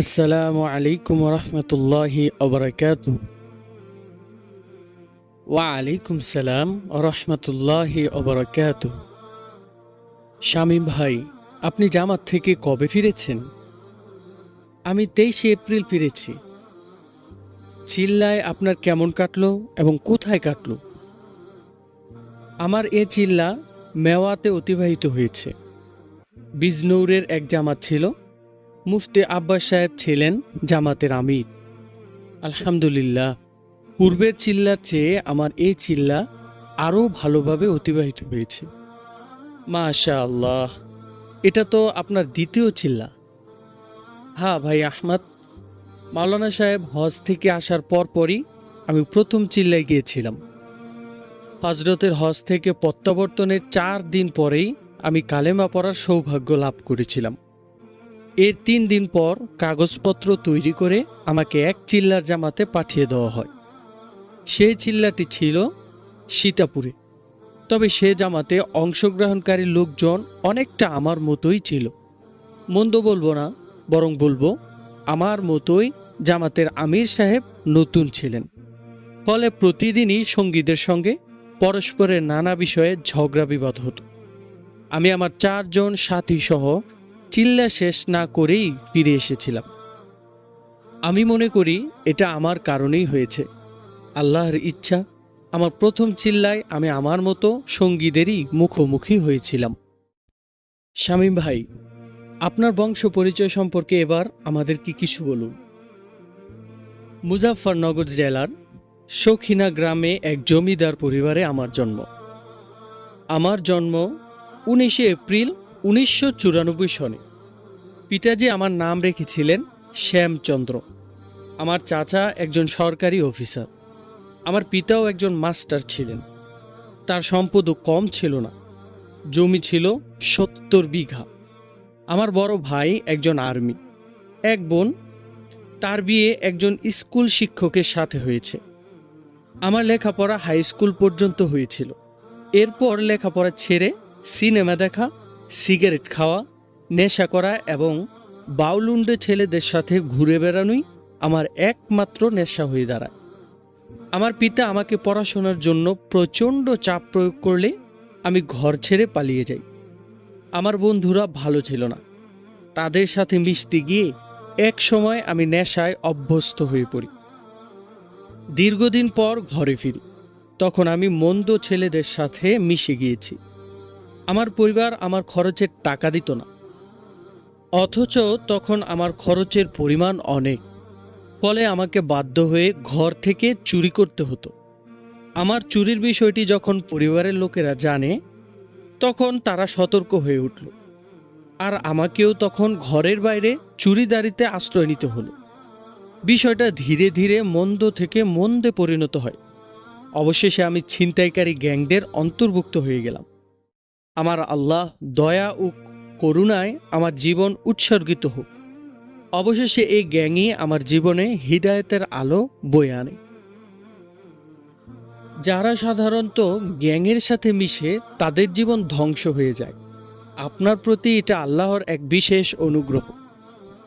আসসালামু আলাইকুম রহমতুল্লাহি অবরাকাত ওয়ালাইকুম সালাম রহমতুল্লাহি অবরাকাত শামীম ভাই, আপনি জামাত থেকে কবে ফিরেছেন? আমি তেইশে এপ্রিল ফিরেছি। চিল্লায় আপনার কেমন কাটলো এবং কোথায় কাটলো? আমার এ চিল্লা মেওয়াতে অতিবাহিত হয়েছে। বিজনৌরের এক জামাত ছিল। মুফতি আব্বাস সাহেব ছিলেন জামাতের আমির। আলহামদুলিল্লাহ, পূর্বের চিল্লার চেয়ে আমার এই চিল্লা আরও ভালোভাবে অতিবাহিত হয়েছে। মাশা আল্লাহ এটা তো আপনার দ্বিতীয় চিল্লা। হ্যাঁ ভাই আহমদ, মাওলানা সাহেব হজ থেকে আসার পরপরই আমি প্রথম চিল্লায় গিয়েছিলাম। হজরতের হজ থেকে প্রত্যাবর্তনের চার দিন পরেই আমি কালেমা পড়ার সৌভাগ্য লাভ করেছিলাম। এর তিন দিন পর কাগজপত্র তৈরি করে আমাকে এক চিল্লার জামাতে পাঠিয়ে দেওয়া হয়। সেই চিল্লাটি ছিল সীতাপুরে। তবে সে জামাতে অংশগ্রহণকারী লোকজন অনেকটা আমার মতোই ছিল। মন্দ বলব না, বরং বলব, আমার মতোই জামাতের আমির সাহেব নতুন ছিলেন। ফলে প্রতিদিনই সঙ্গীদের সঙ্গে পরস্পরের নানা বিষয়ে ঝগড়া বিবাদ হতো। আমি আমার চারজন সাথী সহ চিল্লা শেষ না করেই ফিরে এসেছিলাম। আমি মনে করি এটা আমার কারণেই হয়েছে। আল্লাহর ইচ্ছা, আমার প্রথম চিল্লায় আমি আমার মতো সঙ্গীদেরই মুখোমুখি হয়েছিলাম। শামীম ভাই, আপনার বংশ পরিচয় সম্পর্কে এবার আমাদের আমাদেরকে কিছু বলুন? মুজাফফরনগর জেলার শৌখিনা গ্রামে এক জমিদার পরিবারে আমার জন্ম। আমার জন্ম উনিশে এপ্রিল উনিশশো চুরানব্বই পিতাজি আমার নাম রেখেছিলেন শ্যামচন্দ্র। আমার চাচা একজন সরকারি অফিসার। আমার পিতাও একজন মাস্টার ছিলেন। তার সম্পদও কম ছিল না। জমি ছিল সত্তর বিঘা। আমার বড় ভাই একজন আর্মি। এক বোন, তার বিয়ে একজন স্কুল শিক্ষকের সাথে হয়েছে। আমার লেখাপড়া হাই স্কুল পর্যন্ত হয়েছিল। এরপর লেখাপড়া ছেড়ে সিনেমা দেখা, সিগারেট খাওয়া নেশা করা এবং বাউলুন্ডে ছেলেদের সাথে ঘুরে বেড়ানোই আমার একমাত্র নেশা হয়ে দাঁড়ায়। আমার পিতা আমাকে পড়াশোনার জন্য প্রচণ্ড চাপ প্রয়োগ করলে আমি ঘর ছেড়ে পালিয়ে যাই। আমার বন্ধুরা ভালো ছিল না। তাদের সাথে মিশতে গিয়ে এক সময় আমি নেশায় অভ্যস্ত হয়ে পড়ি। দীর্ঘদিন পর ঘরে ফিরি। তখন আমি মন্দ ছেলেদের সাথে মিশে গিয়েছি। আমার পরিবার আমার খরচের টাকা দিত না। অথচ তখন আমার খরচের পরিমাণ অনেক। ফলে আমাকে বাধ্য হয়ে ঘর থেকে চুরি করতে হতো। আমার চুরির বিষয়টি যখন পরিবারের লোকেরা জানে, তখন তারা সতর্ক হয়ে উঠল। আর আমাকেও তখন ঘরের বাইরে চুরিদারিতে আশ্রয় নিতে হলো। বিষয়টা ধীরে ধীরে মন্দ থেকে মন্দে পরিণত হয়। অবশেষে আমি ছিনতাইকারী গ্যাংদের অন্তর্ভুক্ত হয়ে গেলাম। আমার আল্লাহ দয়া ও করুণায় আমার জীবন উৎসর্গিত হোক। অবশেষে এই গ্যাংই আমার জীবনে হৃদায়তের আলো বয়ে আনে। যারা সাধারণত গ্যাংয়ের সাথে মিশে তাদের জীবন ধ্বংস হয়ে যায়। আপনার প্রতি এটা আল্লাহর এক বিশেষ অনুগ্রহ।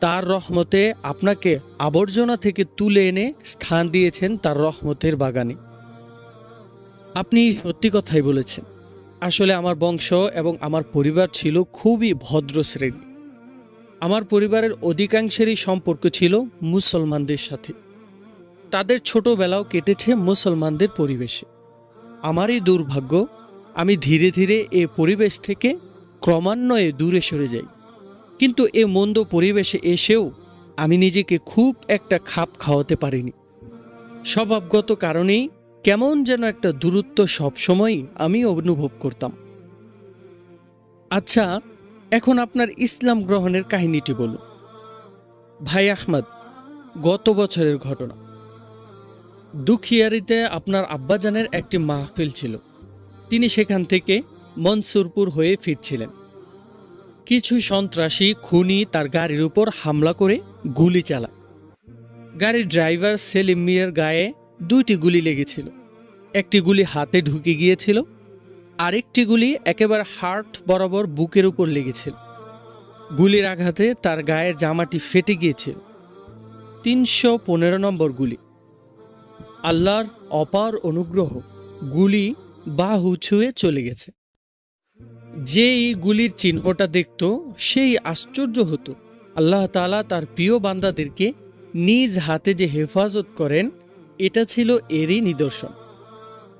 তার রহমতে আপনাকে আবর্জনা থেকে তুলে এনে স্থান দিয়েছেন তার রহমতের বাগানে। আপনি সত্যি কথাই বলেছেন। আসলে আমার বংশ এবং আমার পরিবার ছিল খুবই ভদ্র শ্রেণি। আমার পরিবারের অধিকাংশেরই সম্পর্ক ছিল মুসলমানদের সাথে। তাদের ছোটবেলাও কেটেছে মুসলমানদের পরিবেশে। আমারই দুর্ভাগ্য, আমি ধীরে ধীরে এ পরিবেশ থেকে ক্রমান্বয়ে দূরে সরে যাই। কিন্তু এ মন্দ পরিবেশে এসেও আমি নিজেকে খুব একটা খাপ খাওয়াতে পারিনি। স্বভাবগত কারণেই কেমন যেন একটা দূরত্ব সবসময়ই আমি অনুভব করতাম। আচ্ছা এখন আপনার ইসলাম গ্রহণের কাহিনীটি বলুন। ভাই আহমদ, গত বছরের ঘটনা। দুখিয়ারিতে আপনার আব্বাজানের একটি মাহফিল ছিল। তিনি সেখান থেকে মনসুরপুর হয়ে ফিরছিলেন। কিছু সন্ত্রাসী খুনি তার গাড়ির উপর হামলা করে গুলি চালায়। গাড়ির ড্রাইভার সেলিম মিয়ার গায়ে দুইটি গুলি লেগেছিল। একটি গুলি হাতে ঢুকে গিয়েছিল, আরেকটি গুলি একেবারে হার্ট বরাবর বুকের উপর লেগেছিল। গুলির আঘাতে তার গায়ের জামাটি ফেটে গিয়েছিল। তিনশো পনেরো নম্বর গুলি। আল্লাহর অপার অনুগ্রহ, গুলি বাহু ছুঁয়ে চলে গেছে। যে এই গুলির চিহ্নটা দেখত, সেই আশ্চর্য হতো। আল্লাহ তালা তার প্রিয় বান্দাদেরকে নিজ হাতে যে হেফাজত করেন এটা ছিল এরই নিদর্শন।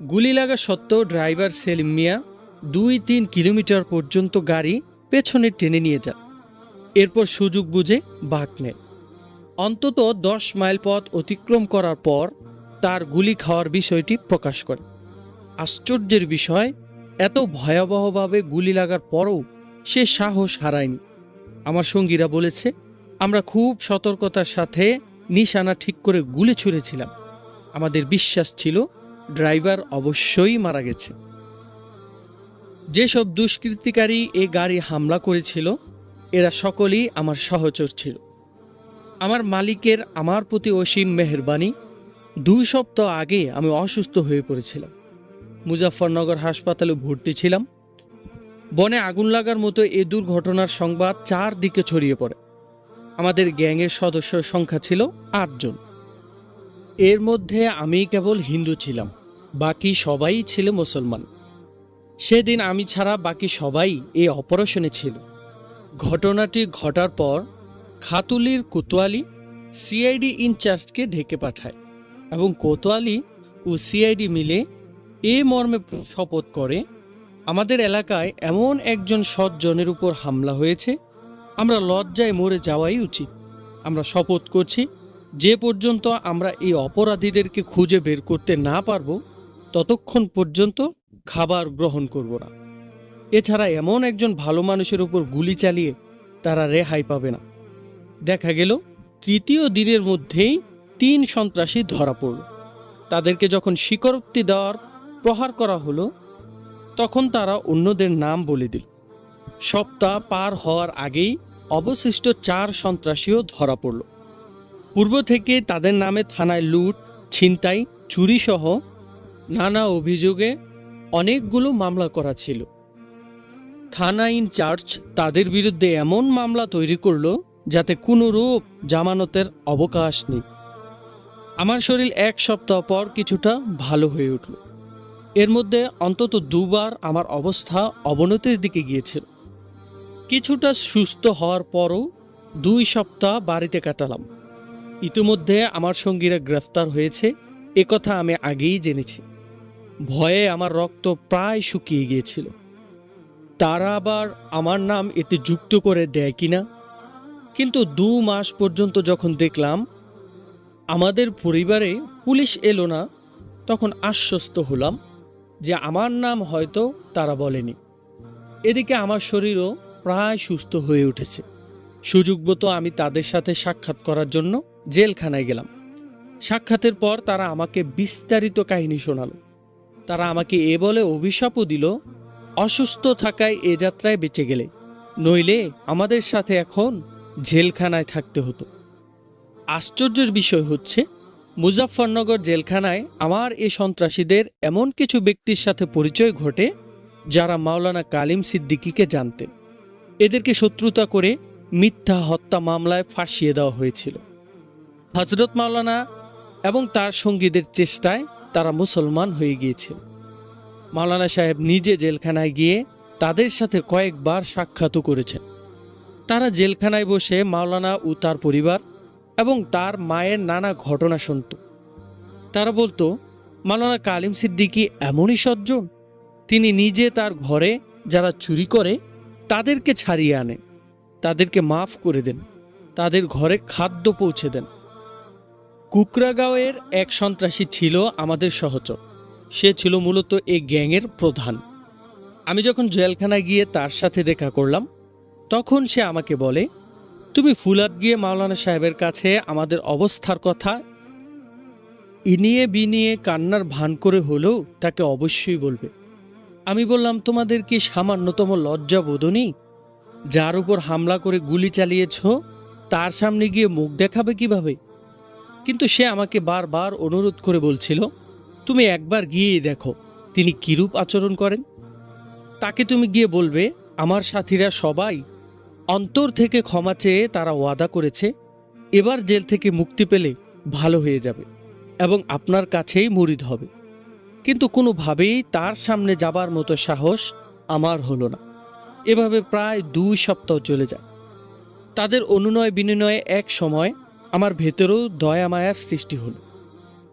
গুলি লাগা সত্ত্বেও ড্রাইভার সেলিম মিয়া দুই তিন কিলোমিটার পর্যন্ত গাড়ি পেছনে টেনে নিয়ে যান। এরপর সুযোগ বুঝে বাঁক নেয়। অন্তত দশ মাইল পথ অতিক্রম করার পর তার গুলি খাওয়ার বিষয়টি প্রকাশ করে। আশ্চর্যের বিষয়, এত ভয়াবহভাবে গুলি লাগার পরও সে সাহস হারায়নি। আমার সঙ্গীরা বলেছে, আমরা খুব সতর্কতার সাথে নিশানা ঠিক করে গুলি ছুঁড়েছিলাম। আমাদের বিশ্বাস ছিল, ড্রাইভার অবশ্যই মারা গেছে। যেসব দুষ্কৃতিকারী এ গাড়ি হামলা করেছিল, এরা সকলেই আমার সহচর ছিল। আমার মালিকের আমার প্রতি অসীম মেহরবানি, দুই সপ্তাহ আগে আমি অসুস্থ হয়ে পড়েছিলাম। মুজাফরনগর হাসপাতালে ভর্তি ছিলাম। বনে আগুন লাগার মতো এ দুর্ঘটনার সংবাদ চারদিকে ছড়িয়ে পড়ে। আমাদের গ্যাংয়ের সদস্য সংখ্যা ছিল আটজন। এর মধ্যে আমি কেবল হিন্দু ছিলাম, বাকি সবাই ছিল মুসলমান। সেদিন আমি ছাড়া বাকি সবাই এই অপারেশনে ছিল। ঘটনাটি ঘটার পর খাতুলির কোতোয়ালি সিআইডি ইনচার্জকে ঢেকে পাঠায় এবং কোতোয়ালি ও সিআইডি মিলে এ মর্মে শপথ করে, আমাদের এলাকায় এমন একজন সৎজনের উপর হামলা হয়েছে, আমরা লজ্জায় মরে যাওয়াই উচিত। আমরা শপথ করছি যে পর্যন্ত আমরা এই অপরাধীদেরকে খুঁজে বের করতে না পারব, ততক্ষণ পর্যন্ত খাবার গ্রহণ করব না। এছাড়া এমন একজন ভালো মানুষের উপর গুলি চালিয়ে তারা রেহাই পাবে না। দেখা গেল, তৃতীয় দিনের মধ্যেই তিন সন্ত্রাসী ধরা পড়ল। তাদেরকে যখন স্বীকারোক্তি দেওয়ার প্রহার করা হলো, তখন তারা অন্যদের নাম বলে দিল। সপ্তাহ পার হওয়ার আগেই অবশিষ্ট চার সন্ত্রাসীও ধরা পড়ল। পূর্ব থেকে তাদের নামে থানায় লুট, ছিনতাই চুরিসহ নানা অভিযোগে অনেকগুলো মামলা করা ছিল। থানা ইনচার্জ তাদের বিরুদ্ধে এমন মামলা তৈরি করল যাতে কোনো রূপ জামানতের অবকাশ নেই। আমার শরীর এক সপ্তাহ পর কিছুটা ভালো হয়ে উঠল। এর মধ্যে অন্তত দুবার আমার অবস্থা অবনতির দিকে গিয়েছিল। কিছুটা সুস্থ হওয়ার পরও দুই সপ্তাহ বাড়িতে কাটালাম। ইতিমধ্যে আমার সঙ্গীরা গ্রেফতার হয়েছে। একথা আমি আগেই জেনেছি। ভয়ে আমার রক্ত প্রায় শুকিয়ে গিয়েছিল। তারা আবার আমার নাম এতে যুক্ত করে দেয় কিনা কিন্তু দু মাস পর্যন্ত যখন দেখলাম আমাদের পরিবারে পুলিশ এলো না, তখন আশ্বস্ত হলাম যে আমার নাম হয়তো তারা বলেনি। এদিকে আমার শরীরও প্রায় সুস্থ হয়ে উঠেছে। সুযোগমতো আমি তাদের সাথে সাক্ষাৎ করার জন্য জেলখানায় গেলাম। সাক্ষাতের পর তারা আমাকে বিস্তারিত কাহিনী শোনালো। তারা আমাকে এ বলে অভিশাপও দিল, অসুস্থ থাকায় এ যাত্রায় বেঁচে গেলে। নইলে আমাদের সাথে এখন জেলখানায় থাকতে হতো। আশ্চর্যের বিষয় হচ্ছে, মুজাফফরনগর জেলখানায় আমার এ সন্ত্রাসীদের এমন কিছু ব্যক্তির সাথে পরিচয় ঘটে, যারা মাওলানা কালিম সিদ্দিকীকে জানতেন। এদেরকে শত্রুতা করে মিথ্যা হত্যা মামলায় ফাঁসিয়ে দেওয়া হয়েছিল। হজরত মাওলানা এবং তার সঙ্গীদের চেষ্টায় তারা মুসলমান হয়ে গিয়েছিল মাওলানা সাহেব নিজে জেলখানায় গিয়ে তাদের সাথে কয়েকবার সাক্ষাৎও করেছেন। তারা জেলখানায় বসে মাওলানা ও তার পরিবার এবং তার মায়ের নানা ঘটনা শুনত। তারা বলতো, মাওলানা কালিম সিদ্দিকী এমনই সজ্জন। তিনি নিজে তার ঘরে যারা চুরি করে তাদেরকে ছাড়িয়ে আনেন। তাদেরকে মাফ করে দেন। তাদের ঘরে খাদ্য পৌঁছে দেন। কুকরাগাঁওয়ের এক সন্ত্রাসী ছিল আমাদের সহচর। সে ছিল মূলত এই গ্যাংয়ের প্রধান। আমি যখন জেলখানায় গিয়ে তার সাথে দেখা করলাম, তখন সে আমাকে বলে, তুমি ফুলাদ গিয়ে মাওলানা সাহেবের কাছে আমাদের অবস্থার কথা, ইনিয়ে বিনিয়ে কান্নার ভান করে হলেও তাকে অবশ্যই বলবে। আমি বললাম, তোমাদের কি সামান্যতম লজ্জা বোধনি? যার উপর হামলা করে গুলি চালিয়েছ, তার সামনে গিয়ে মুখ দেখাবে কীভাবে? কিন্তু সে আমাকে বারবার অনুরোধ করে বলছিল, তুমি একবার গিয়ে দেখো, তিনি কিরূপ আচরণ করেন? তাকে তুমি গিয়ে বলবে, আমার সাথীরা সবাই অন্তর থেকে ক্ষমা চেয়ে তারা ওয়াদা করেছে, এবার জেল থেকে মুক্তি পেলে ভালো হয়ে যাবে এবং আপনার কাছেই মুরিদ হবে। কিন্তু কোনোভাবেই তার সামনে যাবার মতো সাহস আমার হলো না। এভাবে প্রায় দুই সপ্তাহ চলে যায়। তাদের অনুনয় বিনিময়ে এক সময় আমার ভেতরেও দয়া মায়ার সৃষ্টি হলো।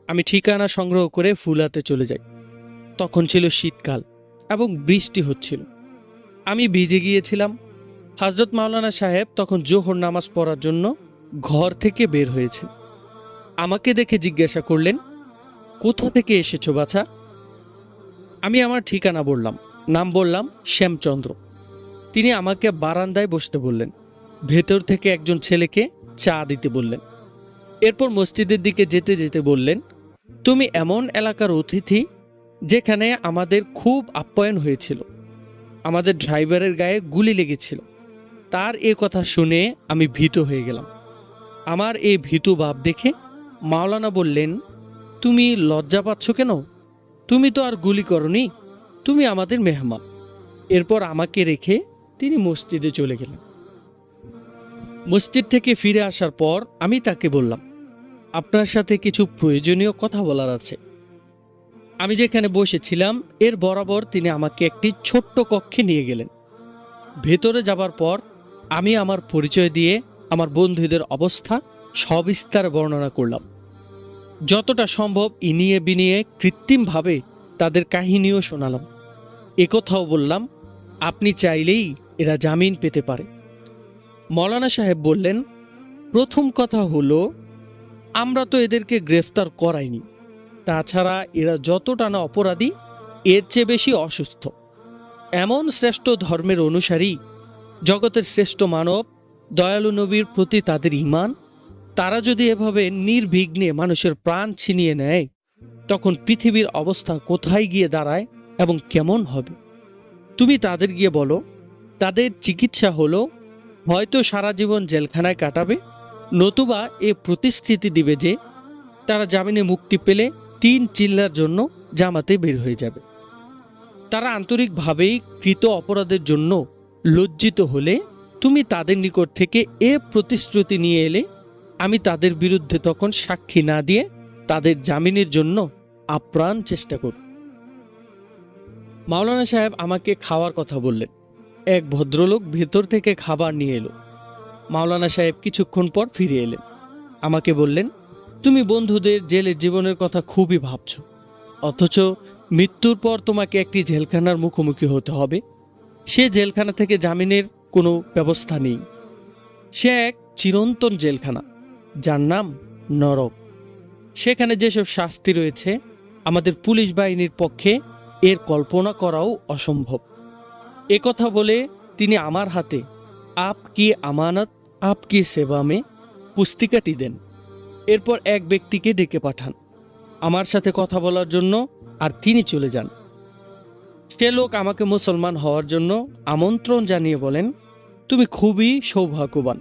আমি ঠিকানা সংগ্রহ করে ফুলাতে চলে যাই। তখন ছিল শীতকাল এবং বৃষ্টি হচ্ছিল। আমি ভিজে গিয়েছিলাম। হজরত মাওলানা সাহেব তখন জোহর নামাজ পড়ার জন্য ঘর থেকে বের হয়েছেন। আমাকে দেখে জিজ্ঞাসা করলেন, কোথা থেকে এসেছ বাছা? আমি আমার ঠিকানা বললাম। নাম বললাম শ্যামচন্দ্র। তিনি আমাকে বারান্দায় বসতে বললেন। ভেতর থেকে একজন ছেলেকে চা দিতে বললেন। এরপর মসজিদের দিকে যেতে যেতে বললেন, তুমি এমন এলাকার অতিথি যেখানে আমাদের খুব আপ্যায়ন হয়েছিল। আমাদের ড্রাইভারের গায়ে গুলি লেগেছিল। তার এ কথা শুনে আমি ভীত হয়ে গেলাম। আমার এই ভীতু ভাব দেখে মাওলানা বললেন, তুমি লজ্জা পাচ্ছ কেন? তুমি তো আর গুলি করনি, তুমি আমাদের মেহমান। এরপর আমাকে রেখে তিনি মসজিদে চলে গেলেন। মসজিদ থেকে ফিরে আসার পর আমি তাকে বললাম, আপনার সাথে কিছু প্রয়োজনীয় কথা বলার আছে। আমি যেখানে বসেছিলাম, এর বরাবর তিনি আমাকে একটি ছোট্ট কক্ষে নিয়ে গেলেন। ভেতরে যাবার পর আমি আমার পরিচয় দিয়ে আমার বন্ধুদের অবস্থা সবিস্তার বর্ণনা করলাম। যতটা সম্ভব ইনিয়ে বিনিয়ে কৃত্রিমভাবে তাদের কাহিনীও শোনালাম। একথাও বললাম, আপনি চাইলেই এরা জামিন পেতে পারে। মৌলানা সাহেব বললেন, প্রথম কথা হলো, আমরা তো এদেরকে গ্রেফতার করাইনি। তাছাড়া এরা যতটা না অপরাধী, এর চেয়ে বেশি অসুস্থ। এমন শ্রেষ্ঠ ধর্মের অনুসারী, জগতের শ্রেষ্ঠ মানব, দয়ালু নবীর প্রতি তাদের ইমান তারা যদি এভাবে নির্বিঘ্নে মানুষের প্রাণ ছিনিয়ে নেয়, তখন পৃথিবীর অবস্থা কোথায় গিয়ে দাঁড়ায় এবং কেমন হবে? তুমি তাদের গিয়ে বলো, তাদের চিকিৎসা হলো হয়তো সারা জীবন জেলখানায় কাটাবে, নতুবা এ প্রতিশ্রুতি দিবে যে তারা জামিনে মুক্তি পেলে তিন চিল্লার জন্য জামাতে বের হয়ে যাবে। তারা আন্তরিকভাবেই কৃত অপরাধের জন্য লজ্জিত হলে তুমি তাদের নিকট থেকে এ প্রতিশ্রুতি নিয়ে এলে আমি তাদের বিরুদ্ধে তখন সাক্ষী না দিয়ে তাদের জামিনের জন্য আপ্রাণ চেষ্টা করব। মাওলানা সাহেব আমাকে খাওয়ার কথা বললেন। এক ভদ্রলোক ভেতর থেকে খাবার নিয়ে এলো। মাওলানা সাহেব কিছুক্ষণ পর ফিরে এলেন। আমাকে বললেন, তুমি বন্ধুদের জেলের জীবনের কথা খুবই ভাবছ। অথচ মৃত্যুর পর তোমাকে একটি জেলখানার মুখোমুখি হতে হবে। সে জেলখানা থেকে জামিনের কোনো ব্যবস্থা নেই। সে এক চিরন্তন জেলখানা, যার নাম নরক। সেখানে যেসব শাস্তি রয়েছে, আমাদের পুলিশ বাহিনীর পক্ষে এর কল্পনা করাও অসম্ভব। একথা বলে তিনি আমার হাতে, আপ কি আমানত, আপ কি সেবা মে? পুস্তিকাটি দেন। এরপর এক ব্যক্তিকে ডেকে পাঠান। আমার সাথে কথা বলার জন্য আর তিনি চলে যান। সে লোক আমাকে মুসলমান হওয়ার জন্য আমন্ত্রণ জানিয়ে বলেন, তুমি খুবই সৌভাগ্যবান।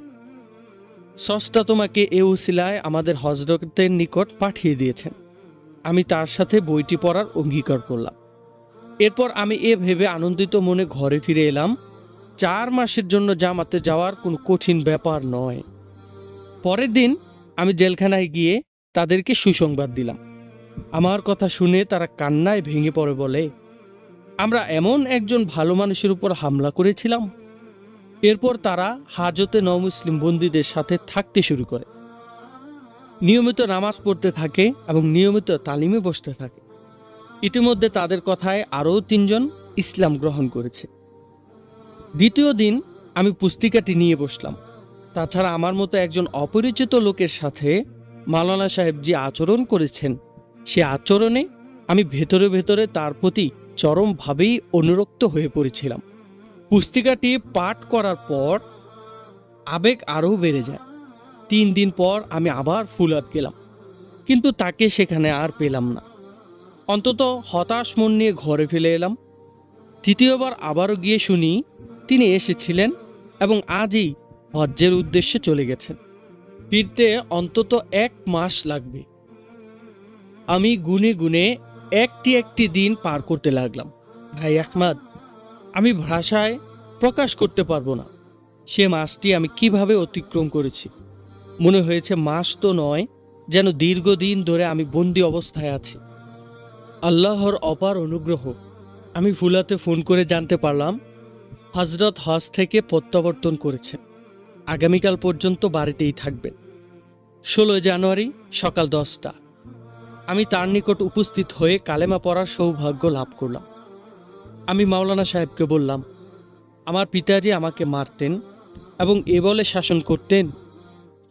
সস্তা তোমাকে এ উসিলায় আমাদের হজরতের নিকট পাঠিয়ে দিয়েছেন। আমি তার সাথে বইটি পড়ার অঙ্গীকার করলাম। এরপর আমি এ ভেবে আনন্দিত মনে ঘরে ফিরে এলাম। চার মাসের জন্য জামাতে যাওয়ার কোনো কঠিন ব্যাপার নয়। পরের দিন আমি জেলখানায় গিয়ে তাদেরকে সুসংবাদ দিলাম। আমার কথা শুনে তারা কান্নায় ভেঙে পড়ে বলে, আমরা এমন একজন ভালো মানুষের উপর হামলা করেছিলাম। এরপর তারা হাজতে নমুসলিম বন্দীদের সাথে থাকতে শুরু করে। নিয়মিত নামাজ পড়তে থাকে এবং নিয়মিত তালিমে বসতে থাকে। ইতিমধ্যে তাদের কথায় আরও তিনজন ইসলাম গ্রহণ করেছে। দ্বিতীয় দিন আমি পুস্তিকাটি নিয়ে বসলাম। তাছাড়া আমার মতো একজন অপরিচিত লোকের সাথে মালানা সাহেব যে আচরণ করেছেন, সে আচরণে আমি ভেতরে ভেতরে তার প্রতি চরমভাবেই অনুরক্ত হয়ে পড়েছিলাম। পুস্তিকাটি পাঠ করার পর আবেগ আরও বেড়ে যায়। তিন দিন পর আমি আবার ফুলাত গেলাম, কিন্তু তাকে সেখানে আর পেলাম না। অন্তত হতাশ মন নিয়ে ঘরে ফেলে এলাম। তৃতীয়বার আবারও গিয়ে শুনি, তিনি এসেছিলেন এবং আজই হজ্জের উদ্দেশ্যে চলে গেছেন। ফিরতে অন্তত এক মাস লাগবে। আমি গুনে গুনে একটি একটি দিন পার করতে লাগলাম। ভাই আহমাদ, আমি ভাষায় প্রকাশ করতে পারব না। সে মাসটি আমি কীভাবে অতিক্রম করেছি? মনে হয়েছে মাস তো নয়, যেন দীর্ঘদিন ধরে আমি বন্দি অবস্থায় আছি। আল্লাহর অপার অনুগ্রহ। আমি ফুলাতে ফোন করে জানতে পারলাম হজরত হজ থেকে প্রত্যাবর্তন করেছেন আগামীকাল পর্যন্ত বাড়িতেই থাকবেন ষোলোই জানুয়ারি সকাল দশটা। আমি তার নিকট উপস্থিত হয়ে কালেমা পড়ার সৌভাগ্য লাভ করলাম। আমি মাওলানা সাহেবকে বললাম, আমার পিতাজি আমাকে মারতেন এবং এ বলে শাসন করতেন।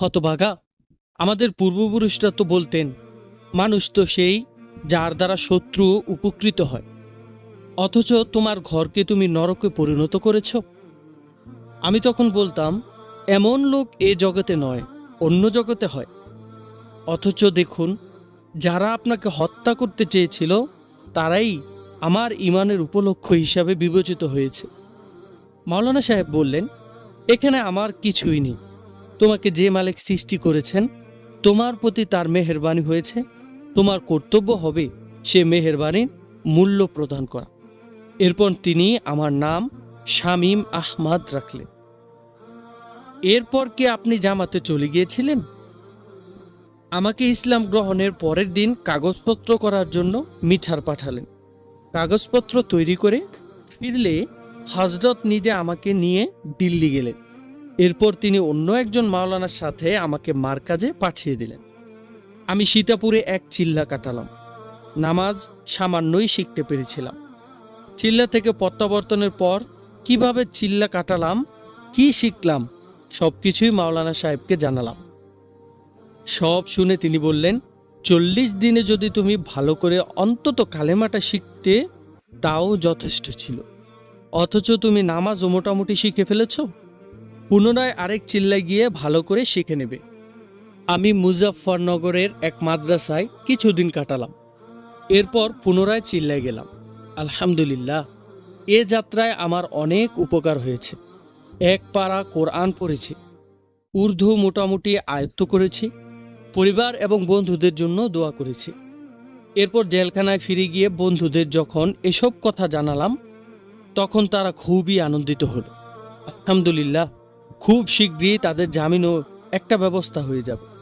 হতভাগা, আমাদের পূর্বপুরুষরা তো বলতেন, মানুষ তো সেই যার দ্বারা শত্রু উপকৃত হয়। অথচ তোমার ঘরকে তুমি নরকে পরিণত করেছ। আমি তখন বলতাম, এমন লোক এ জগতে নয়, অন্য জগতে হয়। অথচ দেখুন, যারা আপনাকে হত্যা করতে চেয়েছিল, তারাই আমার ইমানের উপলক্ষ হিসাবে বিবেচিত হয়েছে। মাওলানা সাহেব বললেন, এখানে আমার কিছুই নেই। তোমাকে যে মালিক সৃষ্টি করেছেন, তোমার প্রতি তার মেহেরবানি হয়েছে। তোমার কর্তব্য হবে সে মেহেরবানির মূল্য প্রদান করা। এরপর তিনি আমার নাম শামীম আহমাদ রাখলেন। এরপর কি আপনি জামাতে চলে গিয়েছিলেন? আমাকে ইসলাম গ্রহণের পরের দিন কাগজপত্র করার জন্য মিঠার পাঠালেন। কাগজপত্র তৈরি করে ফিরলে হজরত নিজে আমাকে নিয়ে দিল্লি গেলেন। এরপর তিনি অন্য একজন মাওলানার সাথে আমাকে মার্কাজে পাঠিয়ে দিলেন। আমি সীতাপুরে এক চিল্লা কাটালাম। নামাজ সামান্যই শিখতে পেরেছিলাম। চিল্লা থেকে প্রত্যাবর্তনের পর কীভাবে চিল্লা কাটালাম, কি শিখলাম সব কিছুই মাওলানা সাহেবকে জানালাম। সব শুনে তিনি বললেন, চল্লিশ দিনে যদি তুমি ভালো করে অন্তত কালেমাটা শিখতে, তাও যথেষ্ট ছিল। অথচ তুমি নামাজও মোটামুটি শিখে ফেলেছ। পুনরায় আরেক চিল্লায় গিয়ে ভালো করে শিখে নেবে। আমি মুজাফফরনগরের এক মাদ্রাসায় কিছুদিন কাটালাম। এরপর পুনরায় চিল্লায় গেলাম। আলহামদুলিল্লাহ, এ যাত্রায় আমার অনেক উপকার হয়েছে। এক পাড়া কোরআন পড়েছি, উর্দু মোটামুটি আয়ত্ত করেছি, পরিবার এবং বন্ধুদের জন্য দোয়া করেছি। এরপর জেলখানায় ফিরে গিয়ে বন্ধুদের যখন এসব কথা জানালাম, তখন তারা খুবই আনন্দিত হল। আলহামদুলিল্লাহ, খুব শীঘ্রই তাদের জামিনও একটা ব্যবস্থা হয়ে যাবে।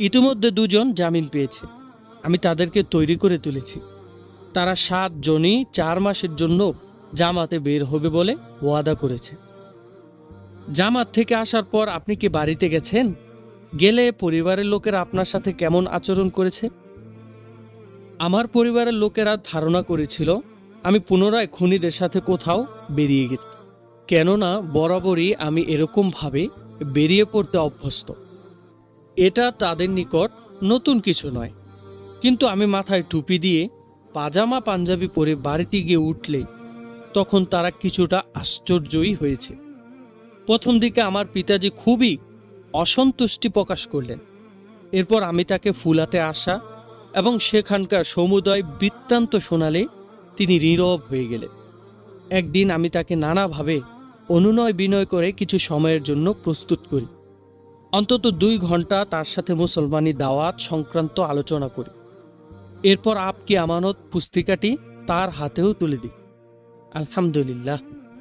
ইতিমধ্যে দুজন জামিন পেয়েছে। আমি তাদেরকে তৈরি করে তুলেছি। তারা সাত জনই চার মাসের জন্য জামাতে বের হবে বলে ওয়াদা করেছে। জামাত থেকে আসার পর আপনি কি বাড়িতে গেছেন? গেলে পরিবারের লোকেরা আপনার সাথে কেমন আচরণ করেছে? আমার পরিবারের লোকেরা ধারণা করেছিল, আমি পুনরায় খুনিদের সাথে কোথাও বেরিয়ে গেছি। কেননা, বরাবরই আমি এরকমভাবে বেরিয়ে পড়তে অভ্যস্ত। এটা তাদের নিকট নতুন কিছু নয়। কিন্তু আমি মাথায় টুপি দিয়ে পাজামা পাঞ্জাবি পরে বাড়িতে গিয়ে উঠলে তখন তারা কিছুটা আশ্চর্যই হয়েছে। প্রথম দিকে আমার পিতাজি খুবই অসন্তুষ্টি প্রকাশ করলেন। এরপর আমি তাকে ফুলাতে আসা এবং সেখানকার সমুদয় বৃত্তান্ত শোনালে তিনি নীরব হয়ে গেলেন। একদিন আমি তাকে নানাভাবে অনুনয় বিনয় করে কিছু সময়ের জন্য প্রস্তুত করি। অন্তত দুই ঘণ্টা তার সাথে মুসলমানি দাওয়াত সংক্রান্ত আলোচনা করি। এরপর আপকি আমানত, পুস্তিকাটি তার হাতেও তুলে দিই। আলহামদুলিল্লাহ,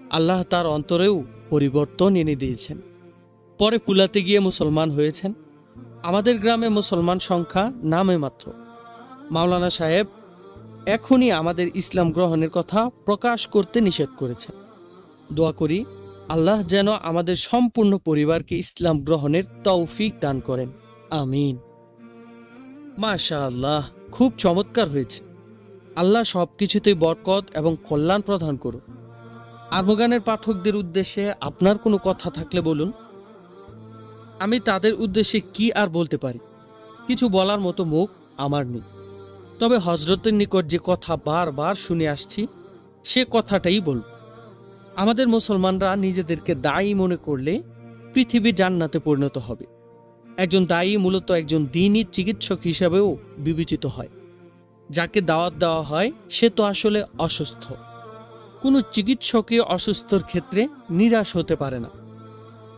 আল্লাহ তার অন্তরেও পরিবর্তন এনে দিয়েছেন। পরে পুলাতে গিয়ে মুসলমান হয়েছেন। আমাদের গ্রামে মুসলমান সংখ্যা নামে মাত্র। মাওলানা সাহেব এখনই আমাদের ইসলাম গ্রহণের কথা প্রকাশ করতে নিষেধ করেছেন। দোয়া করি আল্লাহ যেন আমাদের সম্পূর্ণ পরিবারকে ইসলাম গ্রহণের তৌফিক দান করেন। আমিন। মাশা আল্লাহ খুব চমৎকার হয়েছে। আল্লাহ সব কিছুতেই বরকত এবং কল্যাণ প্রদান করুন। আর্মগানের পাঠকদের উদ্দেশ্যে আপনার কোনো কথা থাকলে বলুন। আমি তাদের উদ্দেশ্যে কি আর বলতে পারি? কিছু বলার মতো মুখ আমার নেই। তবে হজরতের নিকট যে কথা বারবার শুনে আসছি, সে কথাটাই বলব আমাদের মুসলমানরা নিজেদেরকে দায়ী মনে করলে পৃথিবী জান্নাতে পরিণত হবে। একজন দায়ী মূলত একজন দিনই চিকিৎসক হিসাবেও বিবেচিত হয়। যাকে দাওয়াত দেওয়া হয়, সে তো আসলে অসুস্থ। কোনো চিকিৎসকই অসুস্থর ক্ষেত্রে নিরাশ হতে পারে না।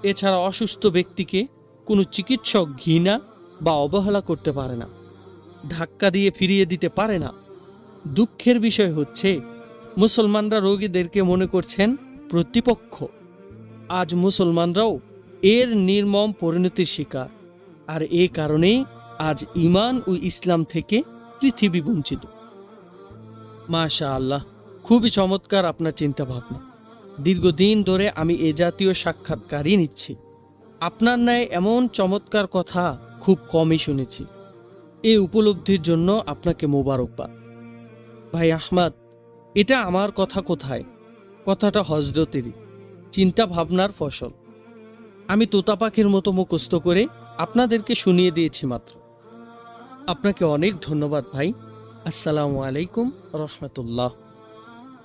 এছাড়া অসুস্থ ব্যক্তিকে কোনো চিকিৎসক ঘৃণা বা অবহেলা করতে পারে না। ধাক্কা দিয়ে ফিরিয়ে দিতে পারে না। দুঃখের বিষয় হচ্ছে, মুসলমানরা রোগীদেরকে মনে করছেন প্রতিপক্ষ। আজ মুসলমানরাও এর নির্মম পরিণতির শিকার। আর এ কারণেই আজ ইমান ও ইসলাম থেকে পৃথিবী বঞ্চিত। মাশা আল্লাহ খুবই চমৎকার আপনার চিন্তা ভাবনা দীর্ঘদিন ধরে আমি এ জাতীয় সাক্ষাৎকারই নিচ্ছি। আপনার ন্যায় এমন চমৎকার কথা খুব কমই শুনেছি। এই উপলব্ধির জন্য আপনাকে মোবারকবাদ। ভাই আহমাদ, এটা আমার কথা কোথায়? কথাটা হজরতেরই চিন্তা ভাবনার ফসল। আমি তোতা পাখির মতো মুখস্থ করে আপনাদেরকে শুনিয়ে দিয়েছি মাত্র। আপনাকে অনেক ধন্যবাদ ভাই। আসসালামু আলাইকুম রহমতুল্লাহ।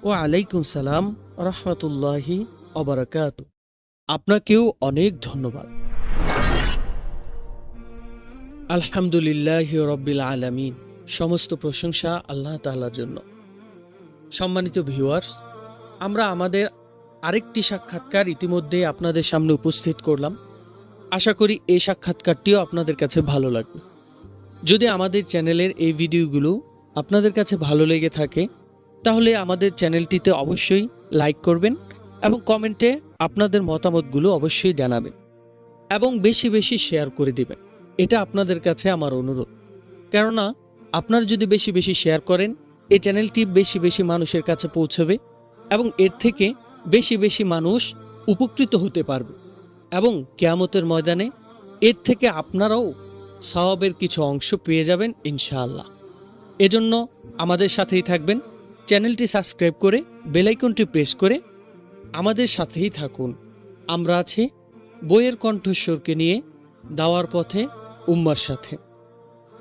ও আলাইকুম সালাম রহমতুল্লাহি অবরাকাত। আপনাকেও অনেক ধন্যবাদ। আলহামদুলিল্লাহ রব্বিল আলামিন। সমস্ত প্রশংসা আল্লাহ তাআলার জন্য। সম্মানিত ভিউয়ার্স আমরা আমাদের আরেকটি সাক্ষাৎকার ইতিমধ্যে আপনাদের সামনে উপস্থিত করলাম। আশা করি এই সাক্ষাৎকারটিও আপনাদের কাছে ভালো লাগবে। যদি আমাদের চ্যানেলের এই ভিডিওগুলো আপনাদের কাছে ভালো লেগে থাকে, তাহলে আমাদের চ্যানেলটিতে অবশ্যই লাইক করবেন এবং কমেন্টে আপনাদের মতামতগুলো অবশ্যই জানাবেন এবং বেশি বেশি শেয়ার করে দিবেন। এটা আপনাদের কাছে আমার অনুরোধ। কেননা, আপনারা যদি বেশি বেশি শেয়ার করেন, এই চ্যানেলটি বেশি বেশি মানুষের কাছে পৌঁছবে। এবং এর থেকে বেশি বেশি মানুষ উপকৃত হতে পারবে। এবং কেয়ামতের ময়দানে এর থেকে আপনারাও সওয়াবের কিছু অংশ পেয়ে যাবেন ইনশাআল্লাহ। এজন্য আমাদের সাথেই থাকবেন। চ্যানেলটি সাবস্ক্রাইব করে বেলাইকনটি প্রেস করে আমাদের সাথেই থাকুন। আমরা আছি বইয়ের কণ্ঠস্বরকে নিয়ে দাওয়ার পথে উম্মার সাথে।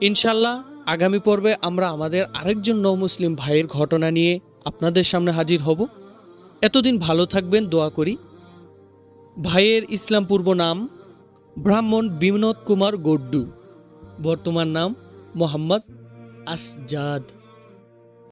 ইনশাল্লাহ আগামী পর্বে আমরা আমাদের আরেকজন নৌ মুসলিম ভাইয়ের ঘটনা নিয়ে আপনাদের সামনে হাজির হব। এতদিন ভালো থাকবেন, দোয়া করি। ভাইয়ের ইসলাম পূর্ব নাম ব্রাহ্মণ বিনোদ কুমার গড্ডু। বর্তমান নাম মোহাম্মদ আসজাদ।